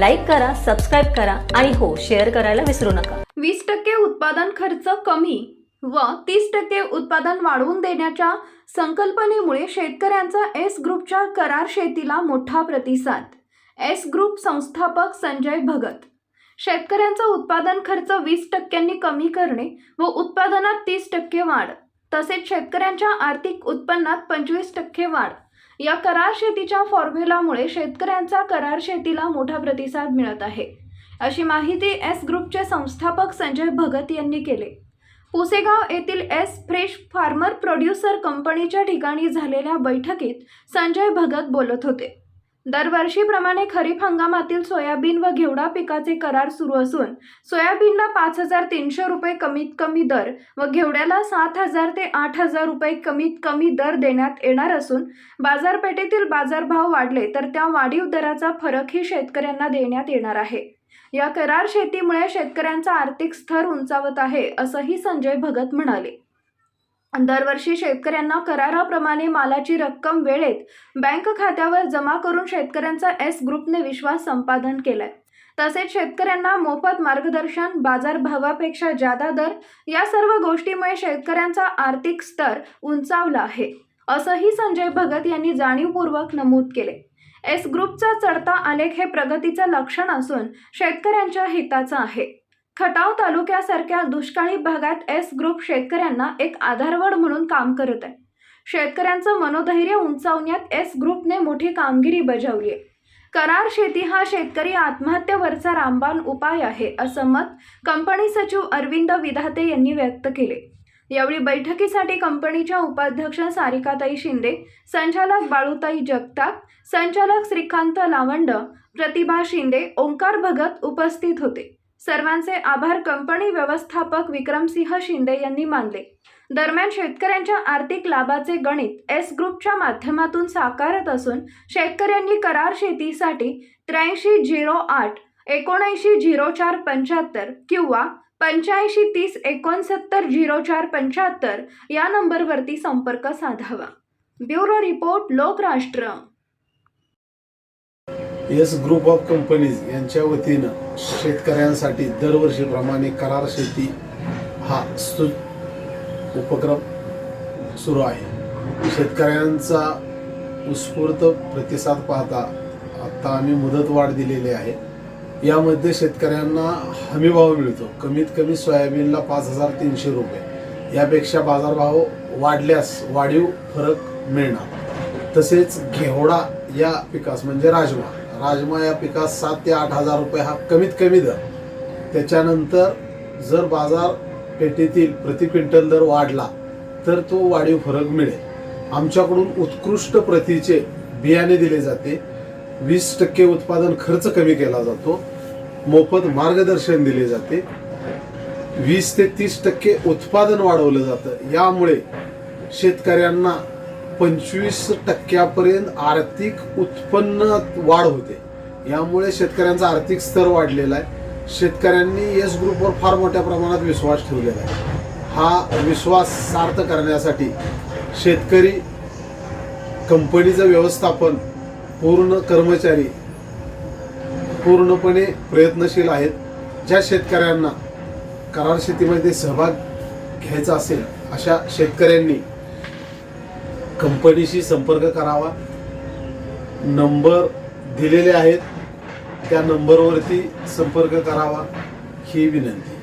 Like करा subscribe करा आणि हो शेअर करायला विसरू नका. वीस टक्के उत्पादन खर्च कमी व तीस टक्के उत्पादन वाढवून देण्याच्या संकल्पनेमुळे शेतकऱ्यांचा एस ग्रुपच्या करार शेतीला मोठा प्रतिसाद. एस ग्रुप संस्थापक संजय भगत. शेतकऱ्यांचा उत्पादन खर्च वीस टक्क्यांनी कमी करणे व उत्पादनात तीस टक्के वाढ. तसेच शेतकऱ्यांच्या आर्थिक उत्पन्नात पंचवीस टक्के वाढ. या करार शेतीच्या फॉर्म्युलामुळे शेतकऱ्यांचा करार शेतीला मोठा प्रतिसाद मिळत आहे. अशी माहिती एस ग्रुपचे संस्थापक संजय भगत यांनी केले. पुसेगाव येथील एस फ्रेश फार्मर प्रोड्युसर कंपनीच्या ठिकाणी झालेल्या बैठकीत संजय भगत बोलत होते. दरवर्षीप्रमाणे खरीप हंगामातील सोयाबीन व घेवडा पिकाचे करार सुरू असून सोयाबीनला पाच हजार तीनशे रुपये कमीत कमी दर व घेवड्याला सात हजार ते आठ हजार रुपये कमीत कमी दर देण्यात येणार असून बाजारपेठेतील बाजारभाव वाढले तर त्या वाढीव दराचा फरकही शेतकऱ्यांना देण्यात येणार आहे. या करार शेतीमुळे शेतकऱ्यांचा आर्थिक स्तर उंचावत आहे असंही संजय भगत म्हणाले. दरवर्षी शेतकऱ्यांना कराराप्रमाणे मालाची रक्कम वेळेत बँक खात्यावर जमा करून शेतकऱ्यांचा एस ग्रुपने विश्वास संपादन केलाय. तसेच शेतकऱ्यांना मोफत मार्गदर्शन बाजारभावापेक्षा जादा दर या सर्व गोष्टीमुळे शेतकऱ्यांचा आर्थिक स्तर उंचावला आहे असंही संजय भगत यांनी जाणीवपूर्वक नमूद केले. एस ग्रुपचा चढता आलेख हे प्रगतीचं लक्षण असून शेतकऱ्यांच्या हिताचं आहे. खटाव तालुक्यासारख्या दुष्काळी भागात एस ग्रुप शेतकऱ्यांना एक आधारवड म्हणून काम करत आहे. शेतकऱ्यांचं मनोधैर्य उंचावण्यात एस ग्रुपने मोठी कामगिरी बजावली आहे. करार शेती हा शेतकरी आत्महत्येवरचा रामबाण उपाय आहे असं मत कंपनी सचिव अरविंद विधाते यांनी व्यक्त केले. यावेळी बैठकीसाठी कंपनीच्या उपाध्यक्ष सारिकाताई शिंदे संचालक बाळूताई जगताप संचालक श्रीकांत लावंड प्रतिभा शिंदे ओंकार भगत उपस्थित होते. सर्वांचे आभार कंपनी व्यवस्थापक विक्रमसिंह शिंदे यांनी मानले. दरम्यान शेतकऱ्यांच्या आर्थिक लाभाचे गणित एस ग्रुपच्या माध्यमातून साकारत असून शेतकऱ्यांनी करार शेतीसाठी त्र्याऐंशी झिरो आठ एकोणऐंशी झिरो चार पंच्याहत्तर किंवा पंच्याऐंशी तीस एकोणसत्तर झिरो चार पंच्याहत्तर या नंबरवरती संपर्क साधावा. Bureau report Lokrashtra. Yes group of companies यांच्या वतीनं शेतकऱ्यांसाठी दरवर्षीप्रमाणे करार शेती हा सु उपक्रम सुरू आहे. शेतकऱ्यांचा उत्स्फूर्त प्रतिसाद पाहता आत्ता आम्ही मुदतवाढ दिलेली आहे. यामध्ये शेतकऱ्यांना हमीभाव मिळतो. कमीत कमी सोयाबीनला पाच हजार तीनशे रुपये. यापेक्षा बाजारभाव वाढल्यास वाढीव फरक मिळणार. तसेच घेवडा या पिकास म्हणजे राजमा. राजमा या पिकास सात ते आठ हजार रुपये हा कमीत कमी दर. त्याच्यानंतर जर बाजार पेठेतील प्रति क्विंटल दर वाढला तर तो वाढीव फरक मिळेल. आमच्याकडून उत्कृष्ट प्रतीचे बियाणे दिले जाते. वीस टक्के उत्पादन खर्च कमी केला जातो. मोफत मार्गदर्शन दिले जाते. वीस ते तीस टक्के उत्पादन वाढवलं जातं. यामुळे शेतकऱ्यांना पंचवीस टक्क्यापर्यंत आर्थिक उत्पन्न वाढ होते. यामुळे शेतकऱ्यांचा आर्थिक स्तर वाढलेला आहे. शेतकऱ्यांनी येस ग्रुपवर फार मोठ्या प्रमाणात विश्वास ठेवलेला आहे. हा विश्वास सार्थ करण्यासाठी शेतकरी कंपनीचं व्यवस्थापन पूर्ण कर्मचारी पूर्णपणे प्रयत्नशील आहेत. ज्या शेतकऱ्यांना करार शेतीमध्ये सहभाग घ्यायचा असेल अशा शेतकऱ्यांनी कंपनीशी संपर्क करावा. नंबर दिलेले आहेत. त्या नंबरवरती संपर्क करावा ही विनंती.